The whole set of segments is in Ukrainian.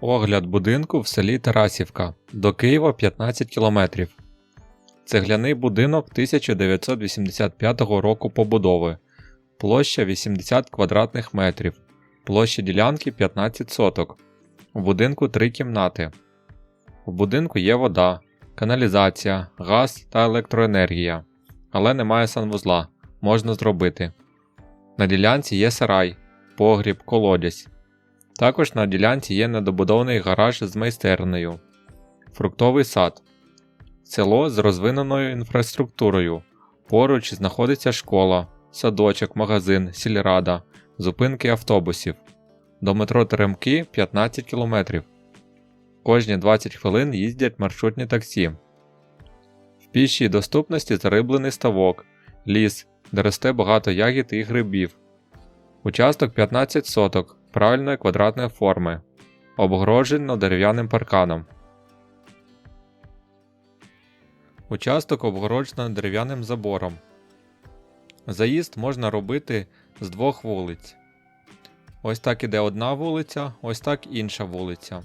Огляд будинку в селі Тарасівка. До Києва 15 км. Цегляний будинок 1985 року побудови. Площа 80 квадратних метрів. Площа ділянки 15 соток. У будинку 3 кімнати. У будинку є вода, каналізація, газ та електроенергія. Але немає санвузла. Можна зробити. На ділянці є сарай, погріб, колодязь. Також на ділянці є недобудований гараж з майстернею, фруктовий сад, село з розвиненою інфраструктурою. Поруч знаходиться школа, садочок, магазин, сільрада, зупинки автобусів. До метро Теремки 15 км. Кожні 20 хвилин їздять маршрутні таксі. В пішій доступності зариблений ставок, ліс, де росте багато ягід і грибів. Участок 15 соток правильної квадратної форми, обгороджено дерев'яним парканом. Участок обгороджено дерев'яним забором. Заїзд можна робити з двох вулиць. Ось так іде одна вулиця, ось так інша вулиця.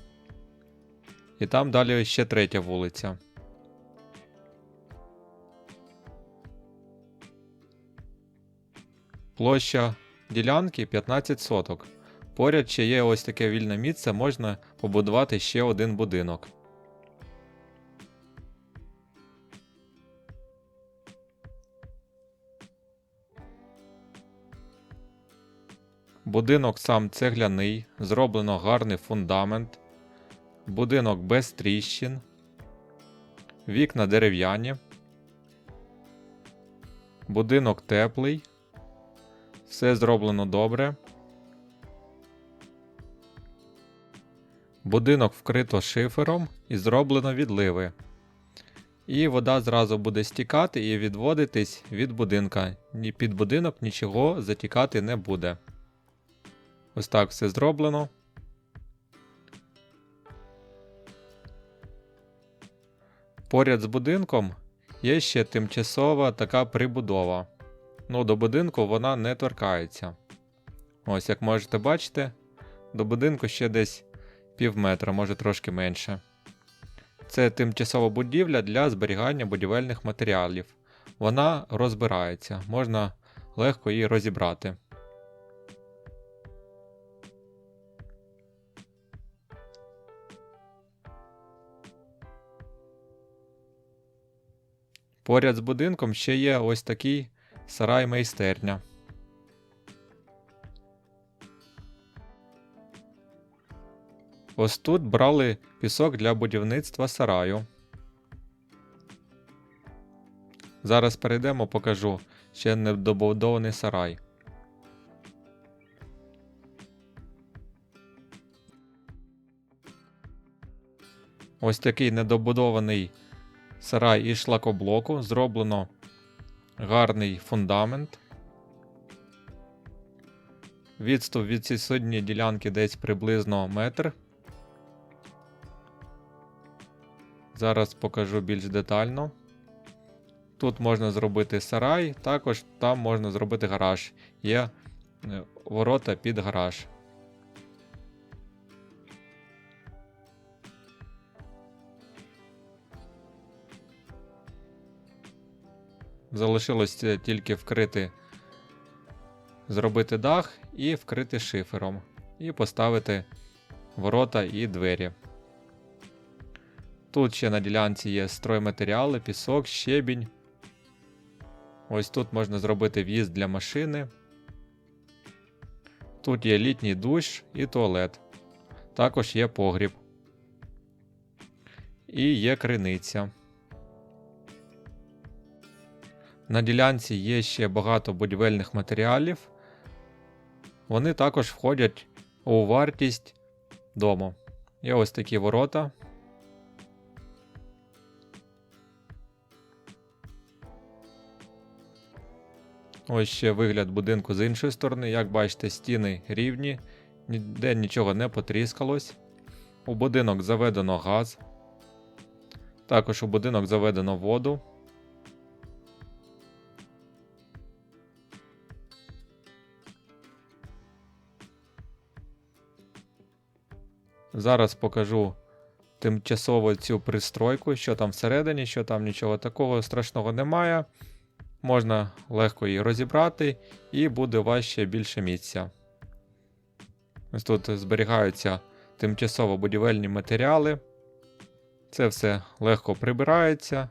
І там далі ще третя вулиця. Площа ділянки 15 соток. Поряд ще є ось таке вільне місце, можна побудувати ще один будинок. Будинок сам цегляний, зроблено гарний фундамент. Будинок без тріщин. Вікна дерев'яні. Будинок теплий. Все зроблено добре. Будинок вкрито шифером і зроблено відливи. І вода зразу буде стікати і відводитись від будинка. Ні під будинок нічого затікати не буде. Ось так все зроблено. Поряд з будинком є ще тимчасова така прибудова. Ну, до будинку вона не торкається. Ось, як можете бачити, до будинку ще десь пів метра, може трошки менше. Це тимчасова будівля для зберігання будівельних матеріалів. Вона розбирається, можна легко її розібрати. Поряд з будинком ще є ось такий сарай майстерня. Ось тут брали пісок для будівництва сараю. Зараз перейдемо, покажу ще недобудований сарай. Ось такий недобудований сарай із шлакоблоку. Зроблено гарний фундамент. Відступ від сусідньої ділянки десь приблизно метр. Зараз покажу більш детально. Тут можна зробити сарай, також там можна зробити гараж. Є е, ворота під гараж. Залишилось е, тільки вкрити, зробити дах і вкрити шифером. І поставити ворота і двері. Тут ще на ділянці є стройматеріали, пісок, щебінь. Ось тут можна зробити в'їзд для машини. Тут є літній душ і туалет. Також є погріб. І є криниця. На ділянці є ще багато будівельних матеріалів. Вони також входять у вартість дому. Є ось такі ворота. Ось ще вигляд будинку з іншої сторони. Як бачите, стіни рівні, ніде нічого не потріскалось. У будинок заведено газ. Також у будинок заведено воду. Зараз покажу тимчасово цю пристройку, що там всередині, що там нічого такого страшного немає. Можна легко її розібрати, і буде у вас ще більше місця. Ось тут зберігаються тимчасово будівельні матеріали. Це все легко прибирається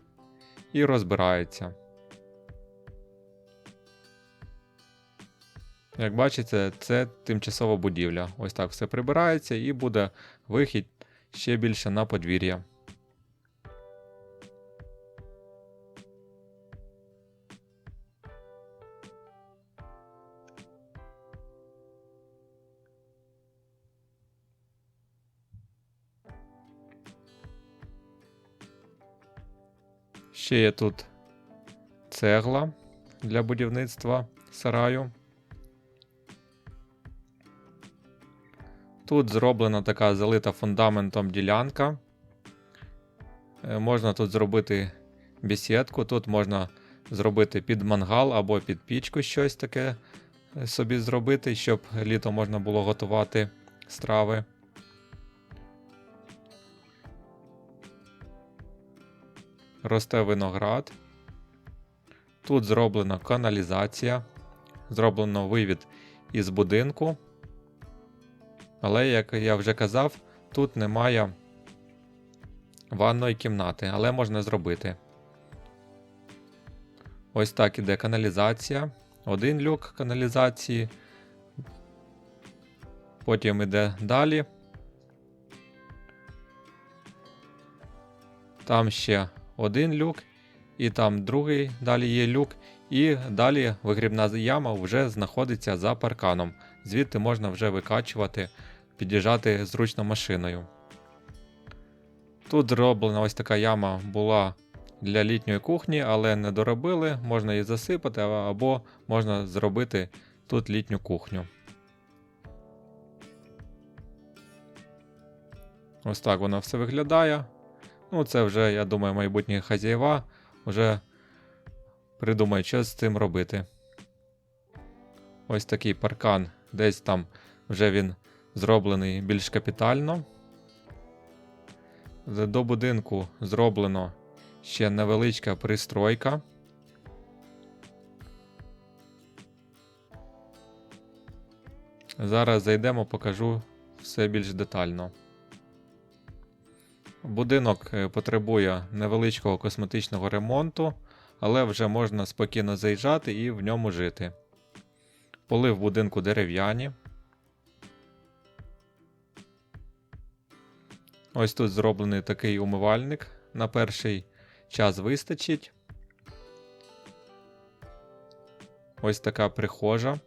і розбирається. Як бачите, це тимчасова будівля. Ось так все прибирається і буде вихід ще більше на подвір'я. Ще є тут цегла для будівництва сараю. Тут зроблена така залита фундаментом ділянка. Е, Можна тут зробити бесідку, тут можна зробити під мангал або під пічку щось таке е, собі зробити, щоб літо можна було готувати страви. Росте виноград. Тут зроблена каналізація, зроблено вивід із будинку. Але, як я вже казав, тут немає ванної кімнати, але можна зробити. Ось так іде каналізація. Один люк каналізації. Потім іде далі. Там ще один люк, і там другий далі є люк. І далі вигрібна яма вже знаходиться за парканом. Звідти можна вже викачувати, під'їжджати зручно машиною. Тут зроблена ось така яма була для літньої кухні, але не доробили, можна її засипати, або можна зробити тут літню кухню. Ось так воно все виглядає. Ну, це вже, я думаю, майбутні хазяєва вже придумають, що з цим робити. Ось такий паркан, десь там вже він зроблений більш капітально. До будинку зроблено ще невеличка пристройка. Зараз зайдемо, покажу все більш детально. Будинок е, потребує невеличкого косметичного ремонту, але вже можна спокійно заїжджати і в ньому жити. Поли в будинку дерев'яні. Ось тут зроблений такий умивальник. На перший час вистачить. Ось така прихожа.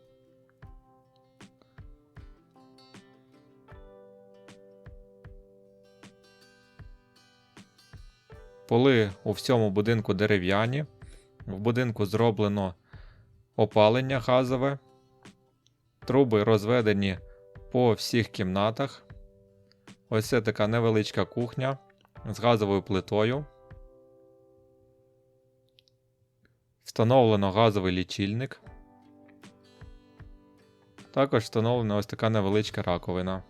Поли у всьому будинку дерев'яні. В будинку зроблено опалення газове. Труби розведені по всіх кімнатах. Ось це така невеличка кухня з газовою плитою. Встановлено газовий лічильник. Також встановлена ось така невеличка раковина.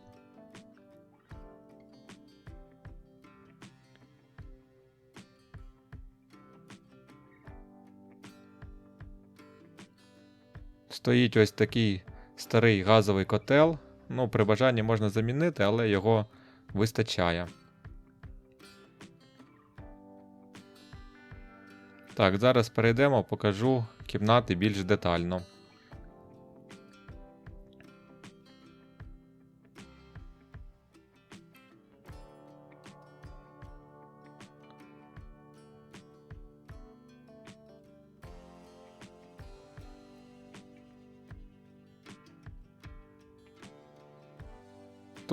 Стоїть ось такий старий газовий котел. Ну, при бажанні можна замінити, але його вистачає. Так, зараз перейдемо, покажу кімнати більш детально.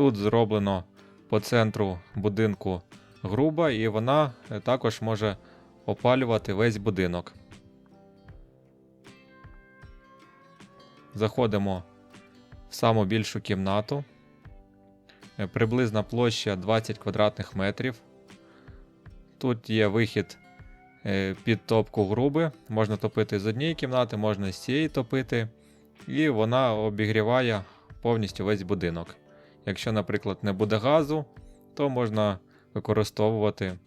Тут зроблено по центру будинку груба, і вона е, також може опалювати весь будинок. Заходимо в саму більшу кімнату. Е, Приблизна площа 20 квадратних метрів. Тут є вихід е, під топку груби. Можна топити з однієї кімнати, можна з цієї топити, і вона обігріває повністю весь будинок. Якщо, наприклад, не буде газу, то можна використовувати.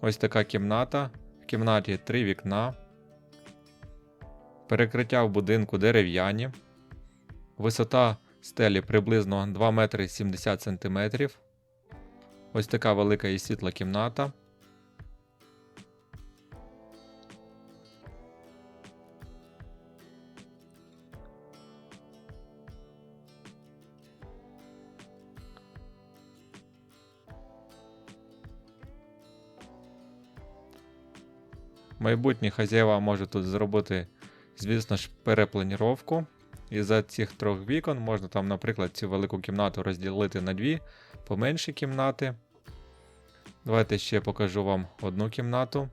Ось така кімната. В кімнаті три вікна. Перекриття в будинку дерев'яні. Висота стелі приблизно 2 метри 70 сантиметрів. Ось така велика і світла кімната. Майбутні хазяєва можуть тут зробити, звісно ж, перепланіровку. І за цих трьох вікон можна там, наприклад, цю велику кімнату розділити на дві поменші кімнати. Давайте ще покажу вам одну кімнату.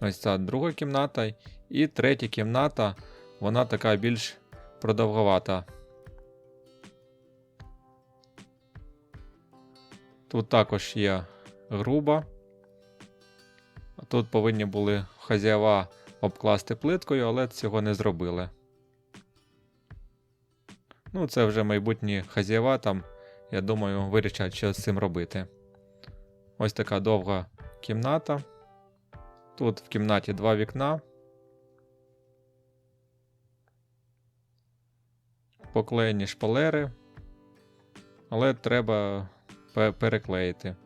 Ось ця друга кімната. І третя кімната, вона така більш продовговата. Тут також є груба. Тут повинні були хазяєва обкласти плиткою, але цього не зробили. Ну, це вже майбутні хазяєва там, я думаю, вирішать, що з цим робити. Ось така довга кімната. Тут в кімнаті два вікна. Поклеєні шпалери. Але треба переклеїти.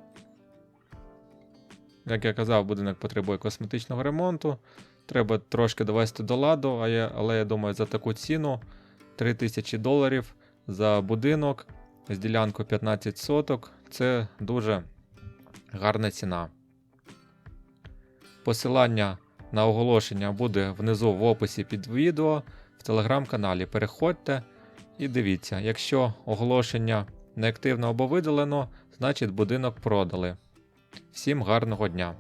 Як я казав, будинок потребує косметичного ремонту. Треба трошки довести до ладу, а я, але я думаю, за таку ціну 3000 доларів за будинок з ділянкою 15 соток це дуже гарна ціна. Посилання на оголошення буде внизу в описі під відео в телеграм-каналі. Переходьте і дивіться, якщо оголошення неактивно або видалено, значить будинок продали. Всім гарного дня!